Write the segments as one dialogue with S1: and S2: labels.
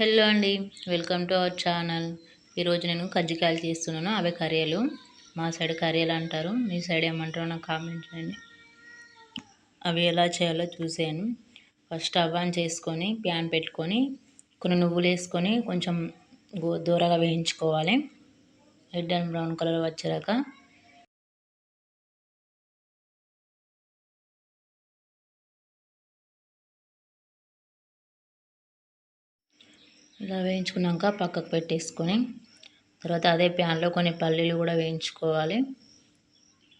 S1: Hello అండి welcome to our channel. ఈరోజు నేను కజ్జికాయలు చేస్తున్నాను అవే కర్రీలు. మా సైడ్ కర్రీలు అంటారు మీ సైడ్ ఏమంటారో నాకు కామెంట్ చేయండి. అవి ఎలా చేయాలో చూసాను ఫస్ట్ అవ్వాన్ చేసుకొని ప్యాన్ పెట్టుకొని కొన్ని నువ్వులు వేసుకొని కొంచెం దూరగా వేయించుకోవాలి. రెడ్ అండ్ బ్రౌన్ కలర్ వచ్చాక ఇలా వేయించుకున్నాక పక్కకు పెట్టేసుకొని తర్వాత అదే ప్యాన్లో కొన్ని పల్లీలు కూడా వేయించుకోవాలి.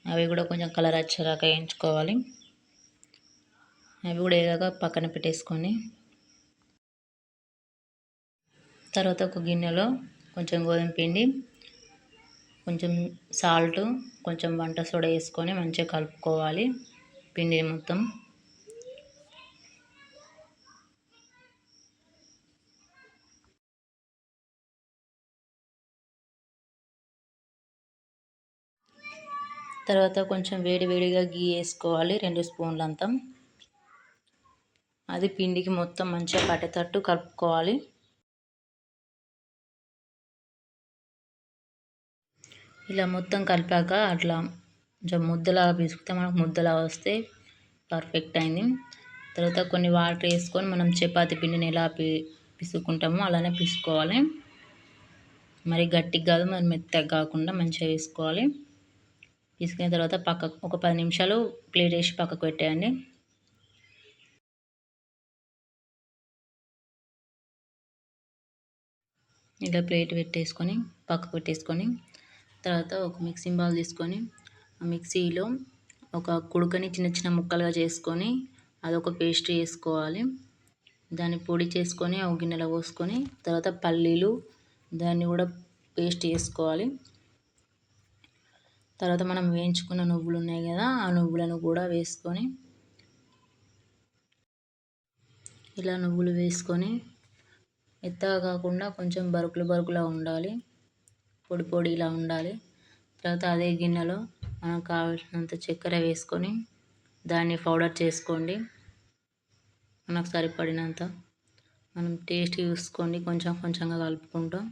S1: అవి కూడా కొంచెం కలర్ వచ్చేలాగా వేయించుకోవాలి. అవి కూడా వేగాక పక్కన పెట్టేసుకొని తర్వాత ఒక గిన్నెలో కొంచెం గోధుమ పిండి కొంచెం సాల్ట్ కొంచెం వంట సోడా వేసుకొని మంచిగా కలుపుకోవాలి. పిండి మొత్తం తర్వాత కొంచెం వేడివేడిగా గీ వేసుకోవాలి. రెండు స్పూన్లు అంతా. అది పిండికి మొత్తం మంచిగా పట్టేటట్టు కలుపుకోవాలి. ఇలా మొత్తం కలిపాక అట్లా కొంచెం ముద్దలాగా పిసుకుతే మనకు ముద్దలాగా వస్తే పర్ఫెక్ట్ అయింది. తర్వాత కొన్ని వాటర్ వేసుకొని మనం చపాతి పిండిని ఎలా పి పిసుకుంటామో అలానే పిసుకోవాలి. మరి గట్టిగా కాదు మరి మెత్తగా కాకుండా మంచిగా వేసుకోవాలి. తీసుకున్న తర్వాత పక్కకు ఒక పది నిమిషాలు ప్లేట్ వేసి పక్కకు పెట్టేయండి. ఇలా ప్లేట్ పెట్టేసుకొని పక్కకు పెట్టేసుకొని తర్వాత ఒక మిక్సింగ్ బౌల్ తీసుకొని ఆ మిక్సీలో ఒక కుడుకని చిన్న చిన్న ముక్కలుగా చేసుకొని అదొక పేస్ట్ చేసుకోవాలి. దాన్ని పొడి చేసుకొని ఒక గిన్నెలో పోసుకొని తర్వాత పల్లీలు దాన్ని కూడా పేస్ట్ చేసుకోవాలి. తర్వాత మనం వేయించుకున్న నువ్వులు ఉన్నాయి కదా ఆ నువ్వులను కూడా వేసుకొని ఇలా నువ్వులు వేసుకొని మెత్తగా కాకుండా కొంచెం బరుకులు బరుకులా ఉండాలి పొడి పొడి ఇలా ఉండాలి. తర్వాత అదే గిన్నెలో మనకు కావాల్సినంత చక్కెర వేసుకొని దాన్ని పౌడర్ చేసుకోండి. మనకు సరిపడినంత. మనం టేస్ట్ చూసుకోండి కొంచెం కొంచెంగా కలుపుకుంటాం.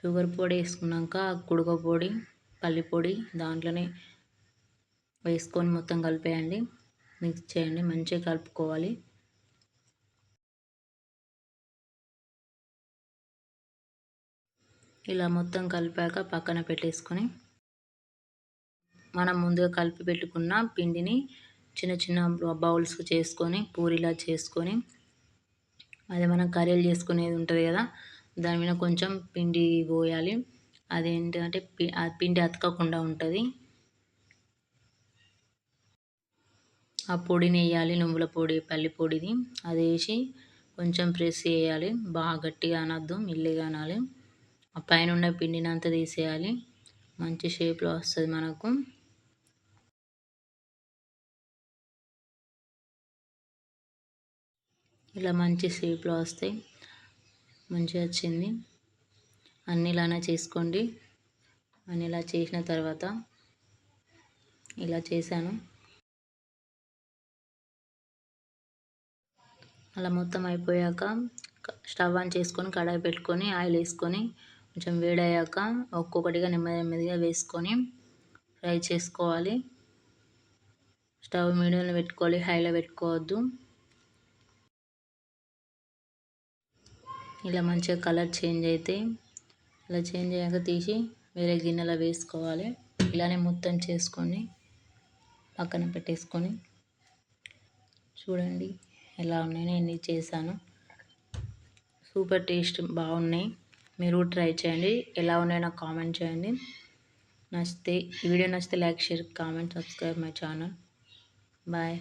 S1: షుగర్ పొడి వేసుకున్నాక కుడుక పొడి పల్లి పొడి దాంట్లోనే వేసుకొని మొత్తం కలిపేయండి. మిక్స్ చేయండి మంచిగా కలుపుకోవాలి. ఇలా మొత్తం కలిపాక పక్కన పెట్టేసుకొని మనం ముందుగా కలిపి పెట్టుకున్న పిండిని చిన్న చిన్న బౌల్స్ చేసుకొని పూరిలా చేసుకొని అది మనం కర్రీలు చేసుకునేది ఉంటుంది కదా దాని మీద కొంచెం పిండి పోయాలి. అదేంటంటే పిండి అతకకుండా ఉంటుంది. ఆ పొడిని వేయాలి నువ్వుల పొడి పల్లి పొడిది. అది వేసి కొంచెం ప్రెస్ చేయాలి. బాగా గట్టిగా అనద్దు మిల్లిగా అనాలి. ఆ పైన ఉన్న పిండిని అంతా తీసేయాలి. మంచి షేప్లో వస్తుంది మనకు. ఇలా మంచి షేప్లో వస్తాయి. మంచిగా వచ్చింది. అన్నీ ఇలానే చేసుకోండి. అని ఇలా చేసిన తర్వాత ఇలా చేశాను. అలా మొత్తం అయిపోయాక స్టవ్ ఆన్ చేసుకొని కడాయి పెట్టుకొని ఆయిల్ వేసుకొని కొంచెం వేడయ్యాక ఒక్కొక్కటిగా నెమ్మది నెమ్మదిగా వేసుకొని ఫ్రై చేసుకోవాలి. స్టవ్ మీడియంలో పెట్టుకోవాలి హైలో పెట్టుకోవద్దు. ఇలా మంచిగా కలర్ చేంజ్ అయితే ఇలా చేంజ్ అయ్యాక తీసి వేరే గిన్నెలో వేసుకోవాలి. ఇలానే మొత్తం చేసుకొని పక్కన పెట్టేసుకొని చూడండి ఎలా ఉన్నాయి నేను చేశాను. సూపర్ టేస్ట్ బాగున్నాయి. మీరు ట్రై చేయండి. ఎలా ఉన్నాయో నాకు కామెంట్ చేయండి. నచ్చితే ఈ వీడియో నచ్చితే like share comment subscribe my channel. Bye.